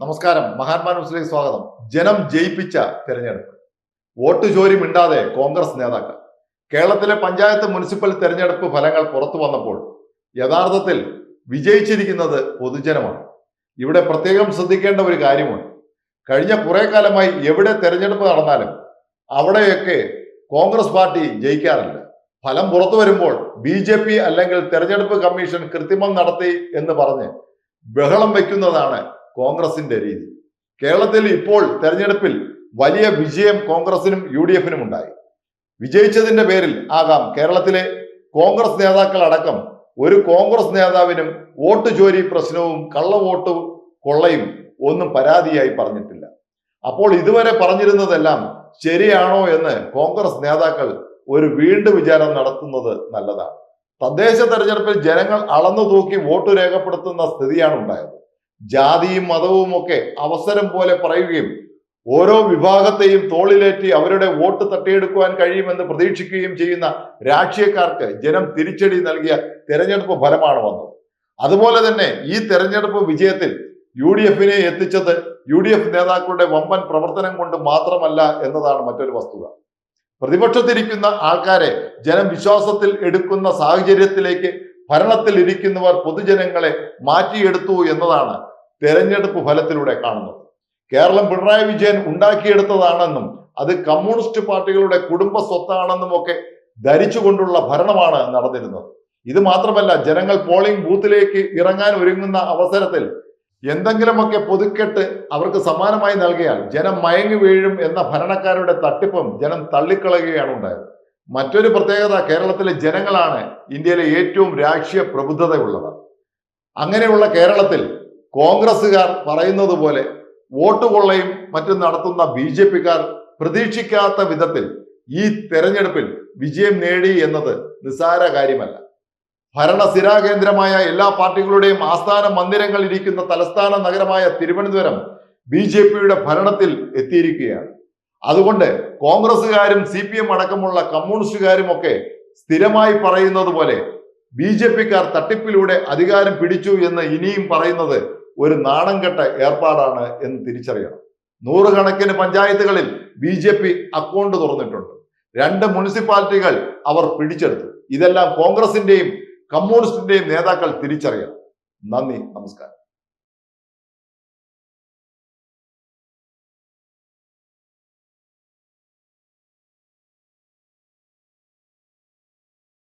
നമസ്കാരം. മഹാത്മാ ന്യൂസിലേക്ക് സ്വാഗതം. ജനം ജയിപ്പിച്ച തെരഞ്ഞെടുപ്പ്. വോട്ട് ചോരി മിണ്ടാതെ കോൺഗ്രസ് നേതാക്കൾ. കേരളത്തിലെ പഞ്ചായത്ത് മുനിസിപ്പൽ തെരഞ്ഞെടുപ്പ് ഫലങ്ങൾ പുറത്തു വന്നപ്പോൾ യഥാർത്ഥത്തിൽ വിജയിച്ചിരിക്കുന്നത് പൊതുജനമാണ്. ഇവിടെ പ്രത്യേകം ശ്രദ്ധിക്കേണ്ട ഒരു കാര്യമുണ്ട്. കഴിഞ്ഞ കുറെ കാലമായി എവിടെ തെരഞ്ഞെടുപ്പ് നടന്നാലും അവിടെയൊക്കെ കോൺഗ്രസ് പാർട്ടി ജയിക്കാറില്ല. ഫലം പുറത്തു വരുമ്പോൾ ബി ജെ പി അല്ലെങ്കിൽ തെരഞ്ഞെടുപ്പ് കമ്മീഷൻ കൃത്രിമം നടത്തി എന്ന് പറഞ്ഞ് ബഹളം വയ്ക്കുന്നതാണ് കോൺഗ്രസിന്റെ രീതി. കേരളത്തിൽ ഇപ്പോൾ തെരഞ്ഞെടുപ്പിൽ വലിയ വിജയം കോൺഗ്രസിനും യു ഡി എഫിനും ഉണ്ടായി. വിജയിച്ചതിന്റെ പേരിൽ ആകാം കേരളത്തിലെ കോൺഗ്രസ് നേതാക്കൾ അടക്കം ഒരു കോൺഗ്രസ് നേതാവിനും വോട്ട് ചോരി പ്രശ്നവും കള്ള വോട്ട് കൊള്ളയും ഒന്നും പരാതിയായി പറഞ്ഞിട്ടില്ല. അപ്പോൾ ഇതുവരെ പറഞ്ഞിരുന്നതെല്ലാം ശരിയാണോ എന്ന് കോൺഗ്രസ് നേതാക്കൾ ഒരു വീണ്ടും വിചാരം നടത്തുന്നത് നല്ലതാണ്. തദ്ദേശ തെരഞ്ഞെടുപ്പിൽ ജനങ്ങൾ അളന്നു തൂക്കി വോട്ട് രേഖപ്പെടുത്തുന്ന സ്ഥിതിയാണ് ഉണ്ടായത്. ജാതിയും മതവും ഒക്കെ അവസരം പോലെ പറയുകയും ഓരോ വിഭാഗത്തെയും തോളിലേറ്റി അവരുടെ വോട്ട് തട്ടിയെടുക്കുവാൻ കഴിയുമെന്ന് പ്രതീക്ഷിക്കുകയും ചെയ്യുന്ന രാഷ്ട്രീയക്കാർക്ക് ജനം തിരിച്ചടി നൽകിയ തെരഞ്ഞെടുപ്പ് ഫലമാണ് വന്നത്. അതുപോലെ തന്നെ ഈ തെരഞ്ഞെടുപ്പ് വിജയത്തിൽ യു ഡി എഫിനെ എത്തിച്ചത് യു ഡി എഫ് നേതാക്കളുടെ വമ്പൻ പ്രവർത്തനം കൊണ്ട് മാത്രമല്ല എന്നതാണ് മറ്റൊരു വസ്തുത. പ്രതിപക്ഷത്തിരിക്കുന്ന ആൾക്കാരെ ജനം വിശ്വാസത്തിൽ എടുക്കുന്ന സാഹചര്യത്തിലേക്ക് ഭരണത്തിൽ ഇരിക്കുന്നവർ പൊതുജനങ്ങളെ മാറ്റിയെടുത്തു എന്നതാണ് തെരഞ്ഞെടുപ്പ് ഫലത്തിലൂടെ കാണുന്നത്. കേരളം പിണറായി വിജയൻ ഉണ്ടാക്കിയെടുത്തതാണെന്നും അത് കമ്മ്യൂണിസ്റ്റ് പാർട്ടികളുടെ കുടുംബ സ്വത്താണെന്നും ഒക്കെ ധരിച്ചുകൊണ്ടുള്ള ഭരണമാണ് നടന്നിരുന്നത്. ഇത് മാത്രമല്ല ജനങ്ങൾ പോളിംഗ് ബൂത്തിലേക്ക് ഇറങ്ങാൻ ഒരുങ്ങുന്ന അവസരത്തിൽ എന്തെങ്കിലുമൊക്കെ പൊതുക്കെട്ട് അവർക്ക് സമാനമായി നൽകിയാൽ ജനം മയങ്ങി വീഴും എന്ന ഭരണക്കാരുടെ തട്ടിപ്പും ജനം തള്ളിക്കളയുകയാണ് ഉണ്ടായത്. മറ്റൊരു പ്രത്യേകത കേരളത്തിലെ ജനങ്ങളാണ് ഇന്ത്യയിലെ ഏറ്റവും രാഷ്ട്രീയ പ്രബുദ്ധതയുള്ളത് അങ്ങനെയുള്ള കേരളത്തിൽ കോൺഗ്രസ്സുകാർ പറയുന്നത് പോലെ വോട്ട് കൊള്ളയും മറ്റും നടത്തുന്ന ബി ജെ പിക്കാർ പ്രതീക്ഷിക്കാത്ത വിധത്തിൽ ഈ തെരഞ്ഞെടുപ്പിൽ വിജയം നേടി എന്നത് നിസ്സാര കാര്യമല്ല. ഭരണ ഭരണസ്ഥിരാകേന്ദ്രമായ എല്ലാ പാർട്ടികളുടെയും ആസ്ഥാന മന്ദിരങ്ങൾ ഇരിക്കുന്ന തലസ്ഥാന നഗരമായ തിരുവനന്തപുരം ബി ജെ പിയുടെ ഭരണത്തിൽ എത്തിയിരിക്കുകയാണ്. അതുകൊണ്ട് കോൺഗ്രസ്സുകാരും സി പി എം അടക്കമുള്ള കമ്മ്യൂണിസ്റ്റുകാരും ഒക്കെ സ്ഥിരമായി പറയുന്നത് പോലെ ബി ജെ പിക്കാർ തട്ടിപ്പിലൂടെ അധികാരം പിടിച്ചു എന്ന് ഇനിയും പറയുന്നത് ഒരു നാണംകെട്ട ഏർപ്പാടാണ് എന്ന് തിരിച്ചറിയണം. നൂറുകണക്കിന് പഞ്ചായത്തുകളിൽ ബി ജെ പി അക്കൗണ്ട് തുറന്നിട്ടുണ്ട്. രണ്ട് മുനിസിപ്പാലിറ്റികൾ അവർ പിടിച്ചെടുത്തു. ഇതെല്ലാം കോൺഗ്രസിന്റെയും കമ്മ്യൂണിസ്റ്റിന്റെയും നേതാക്കൾ തിരിച്ചറിയണം. നന്ദി നമസ്കാരം.